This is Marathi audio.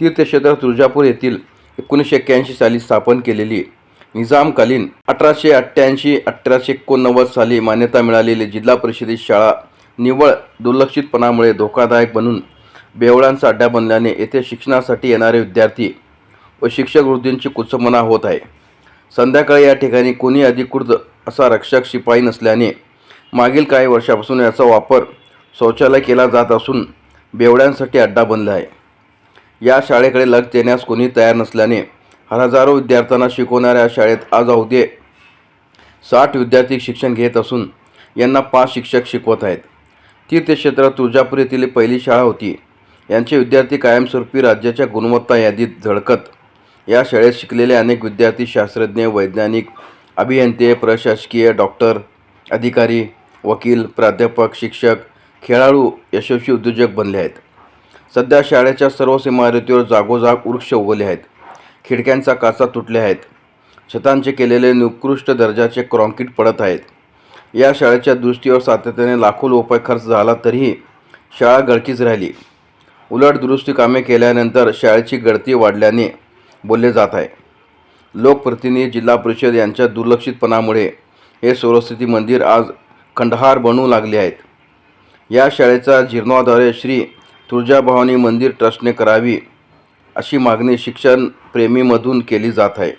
तीर्थक्षेत्र तुळजापूर येथील एकोणीसशे एक्क्याऐंशी साली स्थापन केलेली निजामकालीन अठराशे अठ्ठ्याऐंशी अठराशे एकोणनव्वद साली मान्यता मिळालेली जिल्हा परिषदेची शाळा निव्वळ दुर्लक्षितपणामुळे धोकादायक बनून बेवळांचा अड्डा बनल्याने येथे शिक्षणासाठी येणारे विद्यार्थी व शिक्षक वृद्धींची कुचंबना होत आहे. संध्याकाळी या ठिकाणी कोणी अधिकृत असा रक्षक शिपाई नसल्याने मागील काही वर्षापासून याचा वापर शौचालय केला जात असून बेवड्यांसाठी अड्डा बनला आहे. या शाळेकडे लक्ष देण्यास कोणी तयार नसल्याने हजारो विद्यार्थ्यांना शिकवणाऱ्या शाळेत आज अवधी साठ विद्यार्थी शिक्षण घेत असून यांना पाच शिक्षक शिकवत आहेत. तीर्थक्षेत्र तुळजापूर येथील पहिली शाळा होती. यांचे विद्यार्थी कायमस्वरूपी राज्याच्या गुणवत्ता यादीत झळकत. या शाळेत शिकलेले अनेक विद्यार्थी शास्त्रज्ञ वैज्ञानिक अभियंते प्रशासकीय डॉक्टर अधिकारी वकील प्राध्यापक शिक्षक खेळाडू यशस्वी उद्योजक बनले आहेत. सध्या शाळेच्या सर्वच इमारतीवर जागोजाग वृक्ष उगवले आहेत. खिडक्यांचा काचा तुटले आहेत. छतांचे केलेले निकृष्ट दर्जाचे क्रॉन्क्रीट पडत आहेत. या शाळेच्या दृष्टीवर सातत्याने लाखो रुपये खर्च झाला तरीही शाळा गळकीच राहिली. उलट दुरुस्ती कामे केल्यानंतर शाळेची गळती वाढल्याने बोलले जात आहे. लोकप्रतिनिधी जिल्हा परिषद यांच्या दुर्लक्षितपणामुळे हे सरस्वती मंदिर आज खंडहार बनू लागले आहेत. या शाळेचा जीर्णाद्वारे श्री तुळजाभवानी मंदिर ट्रस्टने करावी अशी मागणी शिक्षणप्रेमीमधून केली जात आहे.